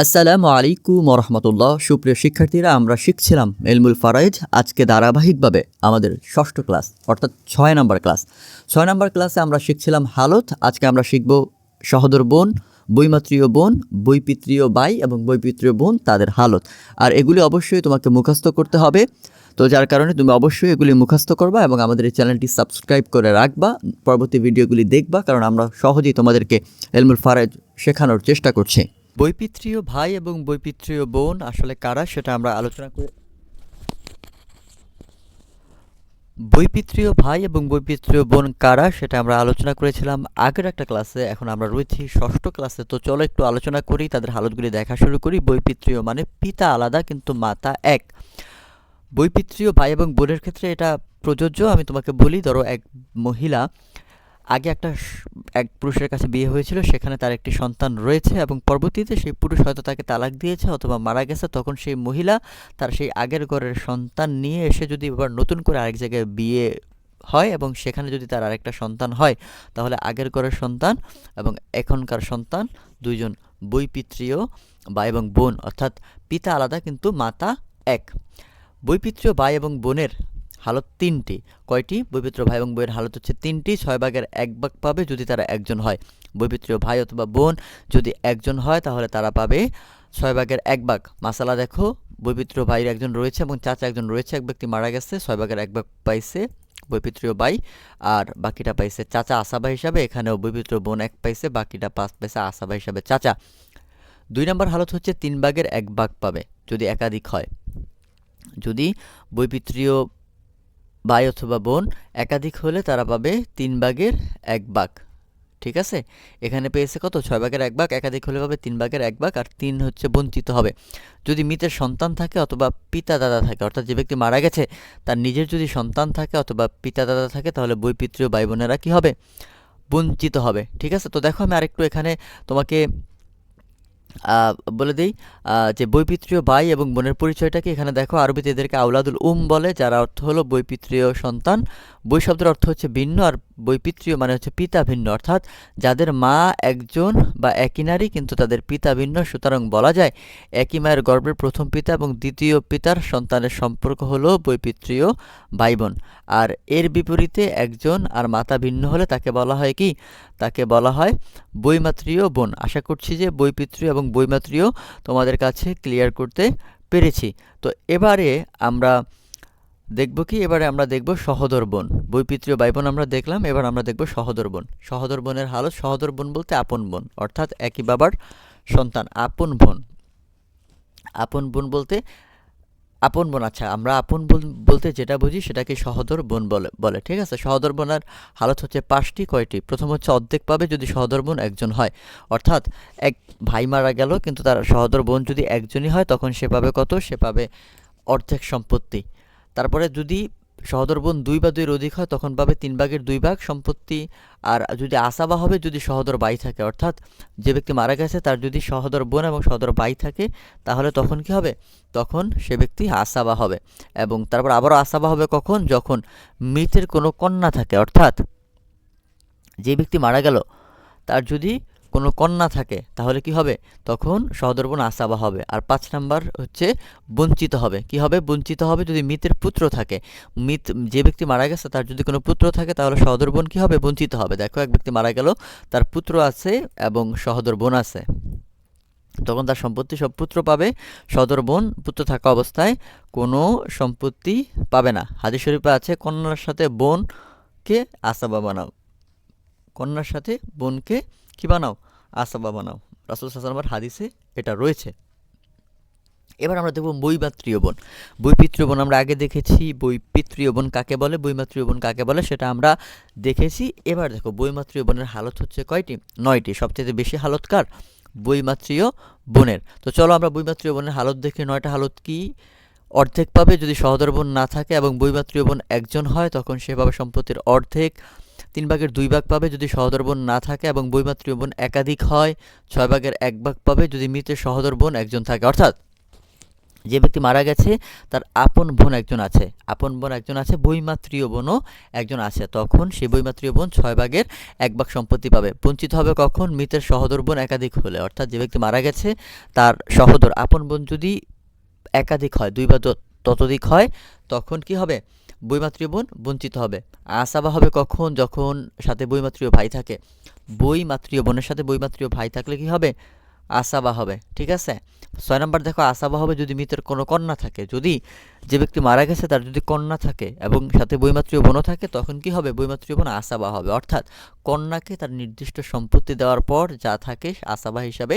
আসসালামু আলাইকুম রহমতুল্লাহ সুপ্রিয় শিক্ষার্থীরা, আমরা শিখছিলাম এলমুল ফারাইজ আজকে ধারাবাহিকভাবে আমাদের ষষ্ঠ ক্লাস, অর্থাৎ ছয় নম্বর ক্লাস। ছয় নম্বর ক্লাসে আমরা শিখছিলাম হালত, আজকে আমরা শিখব সহদর বোন বৈমাত্রীয় বোন বৈপিত্রীয় বাই এবং বৈপিত্রীয় বোন তাদের হালত। আর এগুলি অবশ্যই তোমাকে মুখস্থ করতে হবে। তো যার কারণে তুমি অবশ্যই এগুলি মুখস্থ করবা এবং আমাদের এই চ্যানেলটি সাবস্ক্রাইব করে রাখবা, পরবর্তী ভিডিওগুলি দেখবা, কারণ আমরা সহজেই তোমাদেরকে এলমুল ফারাইজ শেখানোর চেষ্টা করছি। বৈপিত্রীয় ভাই এবং বৈপিত্রীয় বোন আসলে কারা সেটা আমরা আলোচনা করে। বৈপিত্রীয় ভাই এবং বৈপিত্রীয় বোন কারা সেটা আমরা আলোচনা করেছিলাম আগের একটা ক্লাসে, এখন আমরা রয়েছি ষষ্ঠ ক্লাসে। তো চলো একটু আলোচনা করি, তাদের হালতগুলি দেখা শুরু করি। বৈপিত্রীয় মানে পিতা আলাদা, কিন্তু মাতা এক। বৈপিত্রীয় ভাই এবং বোনের ক্ষেত্রে এটা প্রযোজ্য, আমি তোমাকে বলি, ধরো এক মহিলা আগে একটা এক পুরুষের কাছে বিয়ে হয়েছিল, সেখানে তার একটি সন্তান রয়েছে এবং পরবর্তীতে সেই পুরুষ হয়তো তাকে তালাক দিয়েছে অথবা মারা গেছে, তখন সেই মহিলা তার সেই আগের ঘরের সন্তান নিয়ে এসে যদি এবার নতুন করে আরেক জায়গায় বিয়ে হয় এবং সেখানে যদি তার আরেকটা সন্তান হয়, তাহলে আগের ঘরের সন্তান এবং এখনকার সন্তান দুইজন বৈপিত্রীয় বা এবং বোন, অর্থাৎ পিতা আলাদা কিন্তু মাতা এক। বৈপিত্রীয় ভাই এবং বোনের হালত তিনটি। কয়টি? বৈপিত্রীয় ভাই এবং বইয়ের হালত হচ্ছে তিনটি। ছয় ভাগের এক ভাগ পাবে যদি তারা একজন হয়। বৈপিত্রীয় ভাই অথবা বোন যদি একজন হয়, তাহলে তারা পাবে ছয় ভাগের এক ভাগ। মাসালা দেখো বৈপিত্রীয় ভাইয়ের একজন রয়েছে এবং চাচা একজন রয়েছে, এক ব্যক্তি মারা গেছে, ছয় ভাগের এক ভাগ পাইছে বৈপিত্রীয় ভাই আর বাকিটা পাইছে চাচা আসাবা হিসাবে, এখানেও বৈপিত্রীয় বোন এক পাইছে, বাকিটা পাঁচ পাইছে আসাবা হিসাবে চাচা। দুই নম্বর হালত হচ্ছে তিন ভাগের এক ভাগ পাবে যদি একাধিক হয়। যদি বৈপিত্রীয় ভাই অথবা বোন, একাধিক হলে তারা পাবে তিন ভাগের এক ভাগ। ঠিক আছে? এখানে পেয়েছে কত? ছয় ভাগের এক ভাগ, একাধিক হলে পাবে তিন ভাগের এক ভাগ, আর তিন হচ্ছে বঞ্চিত হবে। যদি মৃতের সন্তান থাকে অথবা পিতা দাদা থাকে, অর্থাৎ যে ব্যক্তি মারা গেছে, তার নিজের যদি সন্তান থাকে অথবা পিতা দাদা থাকে, তাহলে বৈপিত্রীয় ভাই বোনেরা কী হবে? বঞ্চিত হবে। ঠিক আছে? তো দেখো আমি আরেকটু এখানে তোমাকে বলে দিই যে বৈপিত্রীয় ভাই এবং বোনের পরিচয়টাকে এখানে দেখো, আরবিতে এদেরকে আউলাদুল উম বলে, যার অর্থ হলো বৈপিত্রীয় সন্তান। বই শব্দের অর্থ হচ্ছে ভিন্ন, আর বৈপিত্রীয় মানে হচ্ছে পিতা ভিন্ন। অর্থাৎ যাদের মা একজন বা একই নারী, কিন্তু তাদের পিতা ভিন্ন, সুতরাং বলা যায় একই মায়ের গর্ভের প্রথম পিতা এবং দ্বিতীয় পিতার সন্তানের সম্পর্ক হলো বৈপিত্রীয় ভাই বোন আর এর বিপরীতে একজন আর মাতা ভিন্ন হলে তাকে বলা হয় কি? তাকে বলা হয় বৈমাত্রীয় বোন। আশা করছি যে বৈপিত্রীয় এবং বৈমাত্রীয় তোমাদের কাছে ক্লিয়ার করতে পেরেছি। তো এবারে আমরা দেখব কি? এবারে আমরা দেখব সহদর বোন। বৈপিত্রীয় ভাই বোন আমরা দেখলাম, এবার আমরা দেখব সহদর বোন। সহদর বোনের হালত সহদর বোন বলতে আপন বোন, অর্থাৎ একই বাবার সন্তান, আপন বোন। আপন বোন বলতে আপন বোন আচ্ছা আমরা আপন বোন বলতে যেটা বুঝি সেটাকে সহদর বোন বলে বলে, ঠিক আছে? সহদর বোনার হালত হচ্ছে পাঁচটি, কয়টি? প্রথম হচ্ছে অর্ধেক পাবে যদি সহদর বোন একজন হয়। অর্থাৎ এক ভাই মারা গেল, কিন্তু তার সহদর বোন যদি একজনই হয়, তখন সে পাবে কত? সে পাবে অর্ধেক সম্পত্তি। তারপরে যদি সহদর বোন দুই বা দুইয়ের অধিক হয়, তখন পাবে তিন ভাগের দুই ভাগ সম্পত্তি। আর যদি আসাবা হবে, যদি সহদর বাই থাকে, অর্থাৎ যে ব্যক্তি মারা গেছে, তার যদি সহদর বোন এবং সহদর বাই থাকে, তাহলে তখন কি হবে? তখন সে ব্যক্তি আসাবা হবে। এবং তারপর আবারও আসাবা হবে কখন? যখন মৃতের কোনো কন্যা থাকে, অর্থাৎ যে ব্যক্তি মারা গেল, তার যদি কোনো কন্যা থাকে, তাহলে কি হবে? তখন সহদর বোন আসাবা হবে। আর পাঁচ নাম্বার হচ্ছে বঞ্চিত হবে। কি হবে? বঞ্চিত হবে যদি মৃতের পুত্র থাকে। মৃত, যে ব্যক্তি মারা গেছে, তার যদি কোনো পুত্র থাকে, তাহলে সহদর বোন কি হবে? বঞ্চিত হবে। দেখো, এক ব্যক্তি মারা গেল, তার পুত্র আছে এবং সহদর বোন আছে। তখন তার সম্পত্তি সব পুত্র পাবে। সদর বোন পুত্র থাকা অবস্থায় কোনো সম্পত্তি পাবে না। হাদিস শরীফে আছে, কন্যার সাথে বোনকে আসাবা বানাও। কন্যার সাথে বোনকে কি বানাও? আসাবা বানাও। রাসুল সাসালামার হাদিসে এটা রয়েছে। এবার আমরা দেখব বৈমাত্রীয় বোন। বৈপিত্রীয় বোন আমরা আগে দেখেছি। বৈপিত্রীয় বোন কাকে বলে? বৈমাত্রীয় বোন কাকে বলে? সেটা আমরা দেখেছি। এবার দেখো বৈমাত্রীয় বোনের হালত হচ্ছে কয়টি? নয়টি। সবচেয়ে বেশি হালত কার বৈমাত্রীয় বোনের। তো চলো আমরা বৈমাত্রীয় বোনের হালত দেখি। নয়টা হালত কি? অর্ধেক পাবে যদি সহদর বোন না থাকে এবং বৈমাত্রীয় বোন একজন হয়, তখন সে পাবে সম্পত্তির অর্ধেক। তিন ভাগের দুই ভাগ পাবে যদি সহদর বোন না থাকে এবং বৈমাত্রীয় বোন একাধিক হয়, ছয় ভাগের এক ভাগ পাবে যদি মৃতের সহদর বোন একজন থাকে। অর্থাৎ, যে ব্যক্তি মারা গেছে, তার আপন বোন একজন আছে। আপন বোন একজন আছে বৈমাত্রীয় বোনও একজন আছে। তখন সেই বৈমাত্রীয় বোন ছয় ভাগের এক ভাগ সম্পত্তি পাবে। বঞ্চিত হবে কখন? মৃতের সহোদর বোন একাধিক হলে। অর্থাৎ, যে ব্যক্তি মারা গেছে, তার সহোদর আপন বোন যদি একাধিক হয়, দুই বা ততোধিক হয়, তখন কি হবে? বৈমাত্রীয় বোন বঞ্চিত হবে। আসাবা হবে কখন? যখন সাথে বইমাতৃয় ভাই থাকে। বৈমাত্রীয় বোনের সাথে বইমাতৃয় ভাই থাকলে কি হবে? আসাবা হবে, ঠিক আছে? ছয় নম্বর দেখো, আসাবা হবে যদি মৃতের কোনো কন্যা থাকে। যদি যে ব্যক্তি মারা গেছে, তার যদি কন্যা থাকে এবং সাথে বৈমাত্রীয় বোনও থাকে, তখন কি হবে? বৈমাত্রীয় বোন আসাবা হবে। অর্থাৎ কন্যাকে তার নির্দিষ্ট সম্পত্তি দেওয়ার পর যা থাকে আসাবা হিসাবে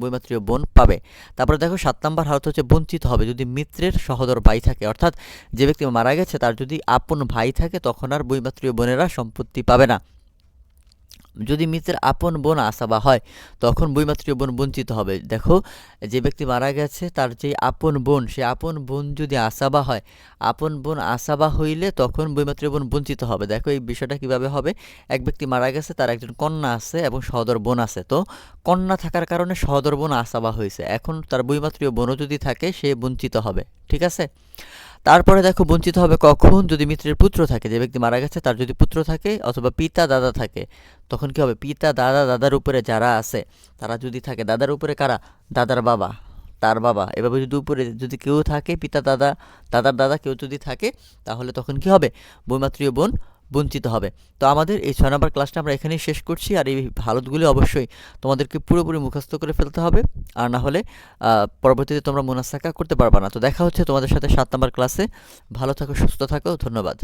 বৈমাত্রীয় বোন পাবে। তারপরে দেখো, সাত নম্বর হালত হচ্ছে বঞ্চিত হবে। যদি মিত্রের সহোদর ভাই থাকে, অর্থাৎ যে ব্যক্তি মারা গেছে, তার যদি আপন ভাই থাকে, তখন আর বৈমাত্রীয় বোনেরা সম্পত্তি পাবে না। যদি মিত্রের আপন বোন আসাবা হয়, তখন বৈমাত্রীয় বোন বঞ্চিত হবে। দেখো, যে ব্যক্তি মারা গেছে, তার যে আপন বোন, সে আপন বোন যদি আসাবা হয়, আপন বোন আসাবা হইলে তখন বৈমাত্রীয় বোন বঞ্চিত হবে। দেখো, এই বিষয়টা কীভাবে হবে? এক ব্যক্তি মারা গেছে, তার একজন কন্যা আছে এবং সহদর বোন আছে। তো কন্যা থাকার কারণে সহদর বোন আসাবা হয়েছে। এখন তার বৈমাত্রীয় বোনও যদি থাকে, সে বঞ্চিত হবে। ঠিক আছে? তারপরে দেখো বঞ্চিত হবে কখন? যদি মিত্রের পুত্র থাকে, যে ব্যক্তি মারা গেছে, তার যদি পুত্র থাকে অথবা পিতা, দাদা থাকে, তখন কি হবে? পিতা, দাদা, দাদার উপরে যারা আছে, তারা যদি থাকে, দাদার উপরে কারা? দাদার বাবা, তার বাবা। এভাবে যদি উপরে যদি কেউ থাকে, পিতা, দাদা, দাদার দাদা কেউ যদি থাকে, তাহলে তখন কি হবে? বৈমাত্রীয় বোন বঞ্চিত হবে। তো আমাদের এই ছয় নম্বর ক্লাসটা আমরা এখানেই শেষ করছি। আর এই হালতগুলি অবশ্যই তোমাদেরকে পুরোপুরি মুখস্থ করে ফেলতে হবে। আর না হলে পরবর্তীতে তোমরা মুনাসাকা করতে পারবা না। তো দেখা হচ্ছে তোমাদের সাথে সাত নম্বর ক্লাসে ভালো থাকো, সুস্থ থাকো। ধন্যবাদ।